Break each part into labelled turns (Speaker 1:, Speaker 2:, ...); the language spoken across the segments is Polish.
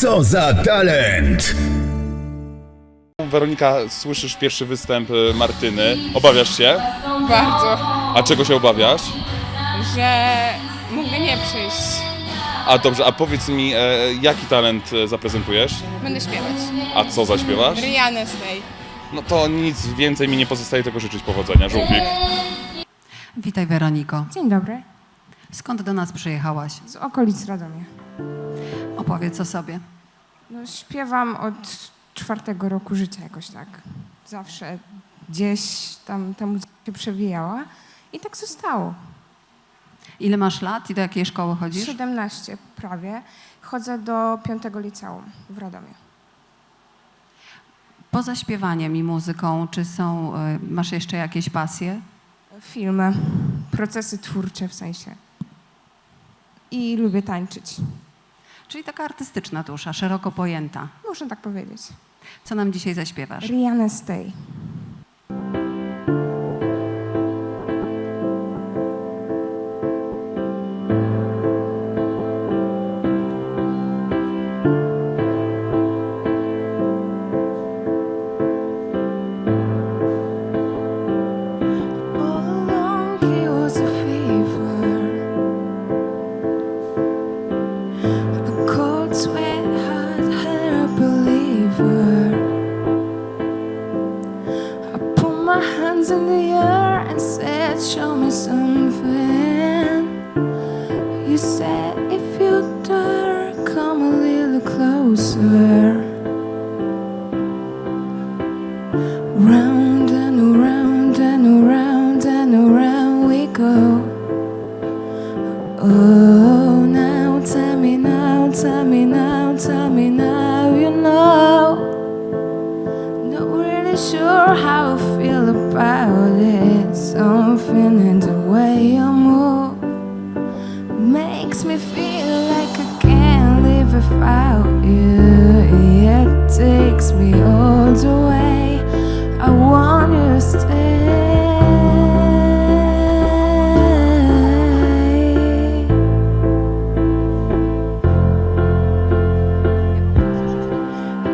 Speaker 1: Co za talent!
Speaker 2: Weronika, słyszysz pierwszy występ y, Martyny. Obawiasz się?
Speaker 3: Bardzo,
Speaker 2: A czego się obawiasz?
Speaker 3: że mógłby nie przyjść.
Speaker 2: A dobrze, a powiedz mi, e, jaki talent e, zaprezentujesz?
Speaker 3: Będę śpiewać.
Speaker 2: A co zaśpiewasz?
Speaker 3: Rihanna Stay.
Speaker 2: No to nic więcej mi nie pozostaje tylko życzyć powodzenia. Żółwik.
Speaker 4: Witaj Weroniko.
Speaker 5: Dzień dobry.
Speaker 4: Skąd do nas przyjechałaś?
Speaker 5: Z okolic Radomia.
Speaker 4: Opowiedz o sobie.
Speaker 5: No, śpiewam od czwartego roku życia jakoś tak. Zawsze gdzieś tam ta muzyka się przewijała i tak zostało.
Speaker 4: Ile masz lat i do jakiej szkoły chodzisz?
Speaker 5: 17 prawie. Chodzę do piątego liceum w Radomiu.
Speaker 4: Poza śpiewaniem i muzyką, czy są, y, masz jeszcze jakieś pasje?
Speaker 5: Filmy, procesy twórcze w sensie. I lubię tańczyć.
Speaker 4: Czyli taka artystyczna dusza, szeroko pojęta.
Speaker 5: Można tak powiedzieć.
Speaker 4: Co nam dzisiaj zaśpiewasz?
Speaker 5: Rihanna Stay. Closer. Round and around and around and around we go. Oh, now tell me now, tell me now, tell me now, you know. Not really sure how I feel about it. Something in the way you move makes me feel like I can't live without you. Takes me all the way. I to stay.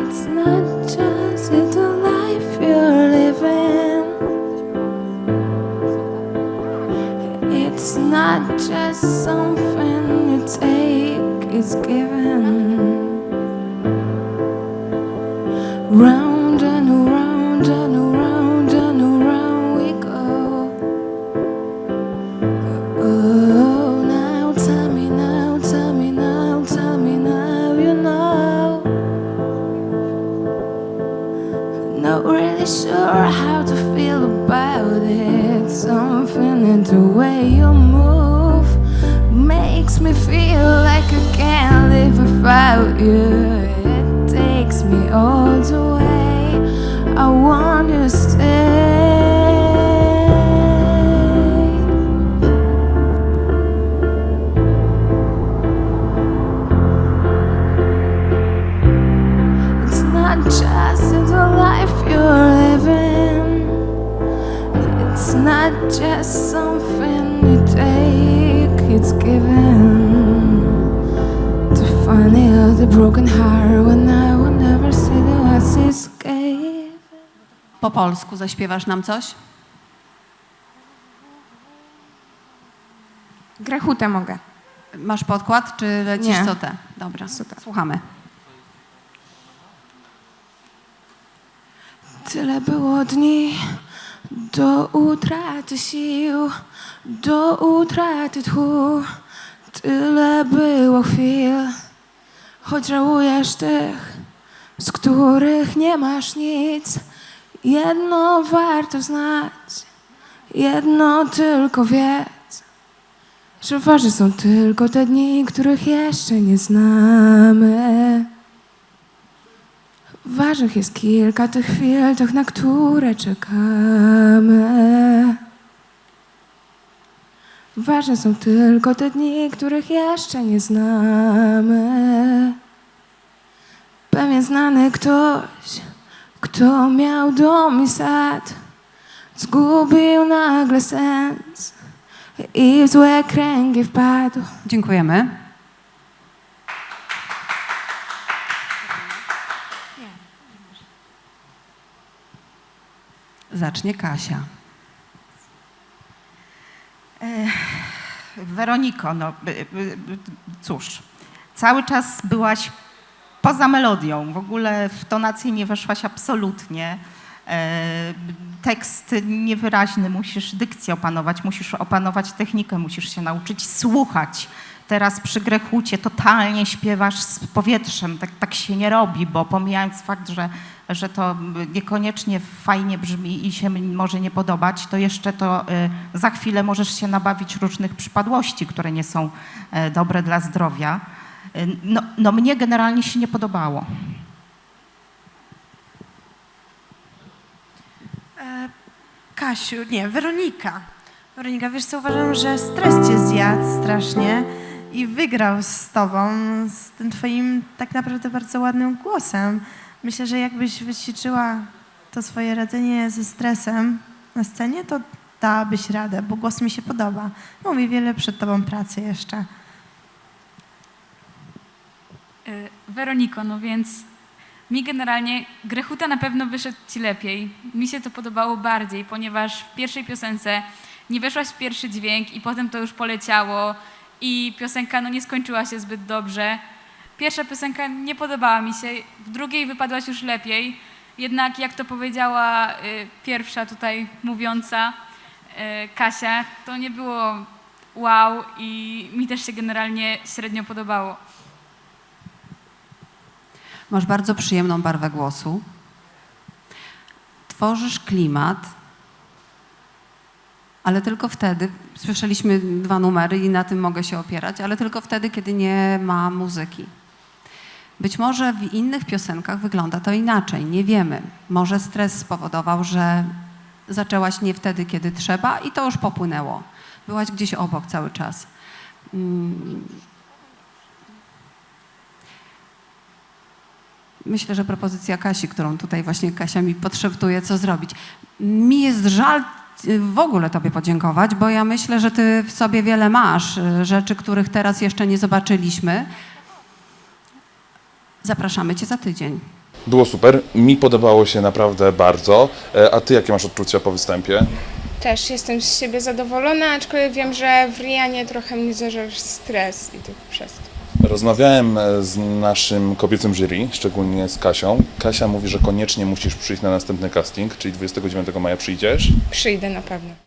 Speaker 5: It's not just the life you're living. It's not just something you take, it's given. Round just something you take, it's given. To find the other broken heart when I will never see the lights escape.
Speaker 4: Po polsku zaśpiewasz nam coś?
Speaker 5: Grechutę mogę.
Speaker 4: Masz podkład, czy lecisz
Speaker 5: Nie.
Speaker 4: co te? Dobra, słuchamy.
Speaker 5: Tyle było dni do utraty sił, do utraty tchu. Tyle było chwil, choć żałujesz tych, z których nie masz nic. Jedno warto znać, jedno tylko wiedz, że ważne są tylko te dni, których jeszcze nie znamy. Ważnych jest kilka tych chwil, tych, na które czekamy. Ważne są tylko te dni, których jeszcze nie znamy. Pewien znany ktoś, kto miał dom i sad, zgubił nagle sens i w złe kręgi wpadł.
Speaker 4: Dziękujemy. Zacznie Kasia.
Speaker 6: Weroniko, no by- by- cóż, cały czas byłaś poza melodią, w ogóle w tonację nie weszłaś absolutnie. E, Tekst niewyraźny, musisz dykcję opanować, musisz opanować technikę, musisz się nauczyć słuchać. Teraz przy Grechucie totalnie śpiewasz z powietrzem, tak, tak się nie robi, bo pomijając fakt, że, że to niekoniecznie fajnie brzmi i się może nie podobać, to jeszcze to y, za chwilę możesz się nabawić różnych przypadłości, które nie są e, dobre dla zdrowia. Y, No, no mnie generalnie się nie podobało.
Speaker 5: E, Kasiu, nie, Weronika. Weronika, wiesz co, uważam, że stres cię zjadł strasznie i wygrał z tobą, z tym twoim tak naprawdę bardzo ładnym głosem. Myślę, że jakbyś wyćwiczyła to swoje radzenie ze stresem na scenie, to dałabyś radę, bo głos mi się podoba. Mówię, wiele przed tobą pracy jeszcze.
Speaker 7: Y, Weroniko, no więc mi generalnie Grechuta na pewno wyszedł ci lepiej. Mi się to podobało bardziej, ponieważ w pierwszej piosence nie weszłaś w pierwszy dźwięk i potem to już poleciało i piosenka no nie skończyła się zbyt dobrze. Pierwsza piosenka nie podobała mi się, w drugiej wypadłaś już lepiej. Jednak jak to powiedziała y, pierwsza tutaj mówiąca y, Kasia, to nie było wow i mi też się generalnie średnio podobało.
Speaker 4: Masz bardzo przyjemną barwę głosu. Tworzysz klimat, ale tylko wtedy, słyszeliśmy dwa numery i na tym mogę się opierać, ale tylko wtedy, kiedy nie ma muzyki. Być może w innych piosenkach wygląda to inaczej, nie wiemy. Może stres spowodował, że zaczęłaś nie wtedy, kiedy trzeba i to już popłynęło. Byłaś gdzieś obok cały czas. Mm, Myślę, że propozycja Kasi, którą tutaj właśnie Kasia mi podszeptuje, co zrobić. Mi jest żal w ogóle Tobie podziękować, bo ja myślę, że Ty w sobie wiele masz, y, rzeczy, których teraz jeszcze nie zobaczyliśmy. Zapraszamy Cię za tydzień.
Speaker 2: Było super, mi podobało się naprawdę bardzo. E, A ty jakie masz odczucia po występie?
Speaker 3: Też jestem z siebie zadowolona, aczkolwiek wiem, że w Rianie trochę mnie zażarł stres i to przez to.
Speaker 2: Rozmawiałem e, z naszym kobiecym jury, szczególnie z Kasią. Kasia mówi, że koniecznie musisz przyjść na następny casting, czyli 29 maja przyjdziesz.
Speaker 3: Przyjdę na pewno.